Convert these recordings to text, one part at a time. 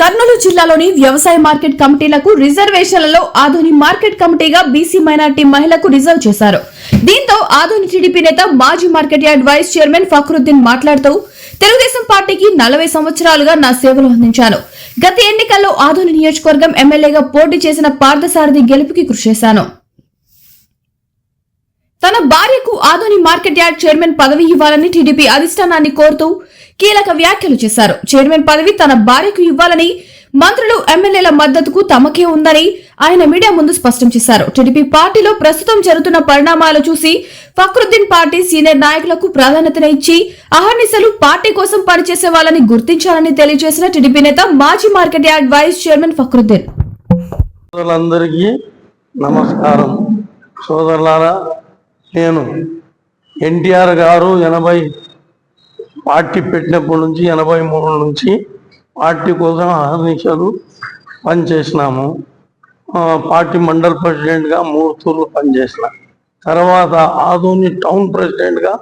కర్నూలు జిల్లాలోని వ్యవసాయ మార్కెట్ కమిటీలకు రిజర్వేషన్లలో ఆధుని మార్కెట్ కమిటీగా బీసీ మైనార్టీ మహిళకు రిజర్వ్ చేశారు. దీంతో ఆధుని టీడీపీ నేత మాజీ market yard vice chairman Fakruddin మాట్లాడుతూ తెలుగుదేశం పార్టీకి నలభై సంవత్సరాలుగా నా సేవలు అందించాను. గత ఎన్నికల్లో ఆధుని నియోజకవర్గం ఎమ్మెల్యేగా పోటీ చేసిన పార్థసారథి గెలుపుకి కృషి చేశాను. తన భార్యకు ఆధుని మార్కెట్ యార్డ్ చైర్మన్ పదవి ఇవ్వాలని టీడీపీ అధిష్టానాన్ని కోరుతూ కీలక వ్యాఖ్యలు చేశారు. చైర్మన్ పదవి తన భార్యకు ఇవ్వాలని మంత్రులు ఎమ్మెల్యేల మద్దతుకు తమకే ఉందని ఆయన మీడియా ముందు స్పష్టం చేశారు. టీడీపీ పార్టీలో ప్రస్తుతం జరుగుతున్న పరిణామాలు చూసి ఫక్రుద్దీన్ పార్టీ సీనియర్ నాయకులకు ప్రాధాన్యతనిచ్చి అహర్నిశలు పార్టీ కోసం పనిచేసే వాళ్ళని గుర్తించాలని తెలియజేసిన టీడీపీ నేత మాజీ market yard vice chairman Fakruddin. సోదరులందరికీ నమస్కారం. సోదరులారా నేను ఎన్టీఆర్ గారు ఎనభై పార్టీ పెట్టినప్పటి నుంచి ఎనభై మూడు నుంచి పార్టీ కోసం అహర్నిశలు పనిచేసినాము పార్టీ మండల్ ప్రెసిడెంట్గా మూడు తూర్లు పనిచేసిన తర్వాత ఆదోని టౌన్ ప్రెసిడెంట్గా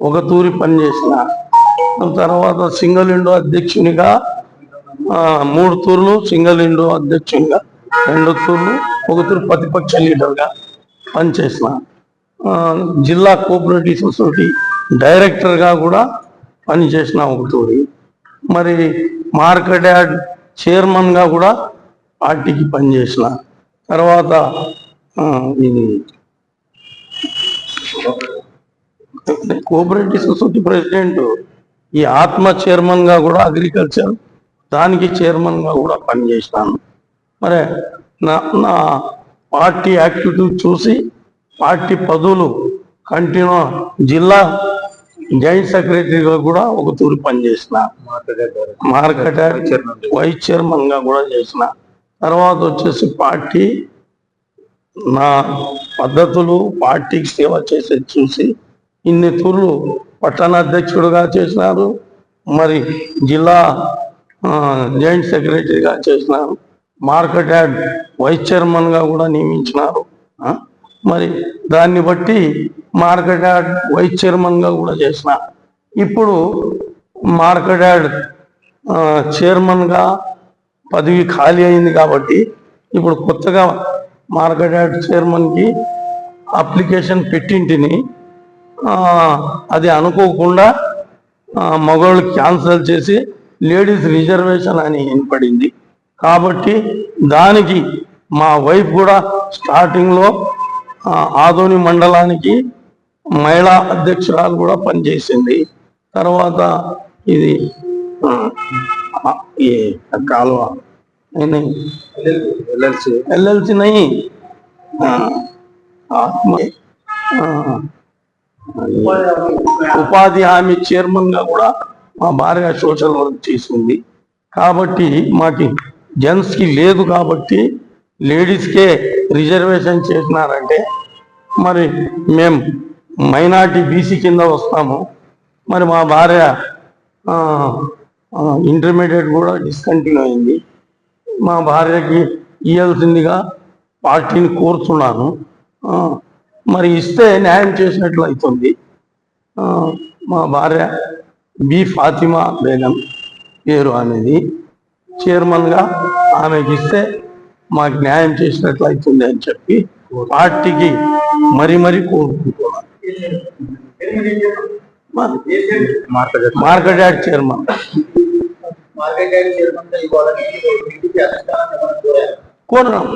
ఒక తూరి పనిచేసిన తర్వాత సింగిల్ ఇండో అధ్యక్షునిగా మూడు తూర్లు సింగిల్ ఇండో అధ్యక్షునిగా రెండు తూర్లు ఒక తూరు ప్రతిపక్ష లీడర్గా పనిచేసిన జిల్లా కోఆపరేటివ్ సొసైటీ డైరెక్టర్గా కూడా పనిచేసిన ఒక తూరి మరి మార్కెట్ యార్డ్ చైర్మన్గా కూడా పార్టీకి పనిచేసిన తర్వాత ఇది కోఆపరేటివ్ సొసైటీ ప్రెసిడెంట్ ఈ ఆత్మ చైర్మన్గా కూడా అగ్రికల్చర్ దానికి చైర్మన్గా కూడా పనిచేసినాను మరి నా నా పార్టీ యాక్టివిటీ చూసి పార్టీ పదవులు కంటిన్యూ జిల్లా జాయింట్ సెక్రటరీగా కూడా ఒక తూరి పనిచేసిన మార్కెట్ వైస్ చైర్మన్గా కూడా చేసిన. తర్వాత వచ్చేసి పార్టీ నా పద్ధతులు పార్టీకి సేవ చేసేది చూసి ఇన్ని తూర్లు పట్టణ అధ్యక్షుడుగా చేసినారు. మరి జిల్లా జాయింట్ సెక్రటరీగా చేసినారు మార్కెట్ యార్డ్ వైస్ చైర్మన్గా కూడా నియమించినారు. మరి దాన్ని బట్టి మార్కెట్ యార్డ్ వైస్ చైర్మన్గా కూడా చేసిన. ఇప్పుడు మార్కెట్ యార్డ్ చైర్మన్గా పదవి ఖాళీ అయింది కాబట్టి ఇప్పుడు కొత్తగా మార్కెట్ యార్డ్ చైర్మన్కి అప్లికేషన్ పెట్టింటిని అది అనుకోకుండా మగవాళ్ళు క్యాన్సిల్ చేసి లేడీస్ రిజర్వేషన్ అని ఏర్పడింది. కాబట్టి దానికి మా వైఫ్ కూడా స్టార్టింగ్లో ఆదోని మండలానికి మహిళా అధ్యక్షురాలు కూడా పనిచేసింది. తర్వాత ఇది ఈ కాలువ ఎల్ఎల్సి. ఎల్ఎల్సి నై ఆ, ఆత్మ ఆ, ఉపాధి హామీ చైర్మన్గా కూడా మా భార్య సోషల్ వర్క్ చేసింది. కాబట్టి మాకి జెంట్స్కి లేదు కాబట్టి లేడీస్కే రిజర్వేషన్ చేసినారంటే మరి మేము మైనార్టీ బీసీ కింద వస్తాము. మరి మా భార్య ఇంటర్మీడియట్ కూడా డిస్కంటిన్యూ అయింది. మా భార్యకి ఇవ్వాల్సిందిగా పార్టీని కోరుతున్నాను. మరి ఇస్తే న్యాయం చేసినట్లు అవుతుంది మా భార్య బి ఫాతిమా బేగం పేరు అనేది చైర్మన్గా ఆమెకి ఇస్తే మాకు న్యాయం చేసినట్లయితుంది అని చెప్పి పార్టీకి మరీ మరీ కోరుకుంటున్నాను మార్కెట్ యార్డ్ చైర్మన్. మార్కెట్ కోరినాం.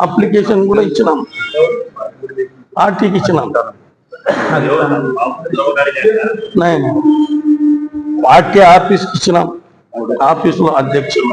అప్లికేషన్ కూడా ఇచ్చినాం. పార్టీకి ఇచ్చినాం. పార్టీ ఆఫీస్కి ఇచ్చినాం. ఆఫీసులో అధ్యక్షులు.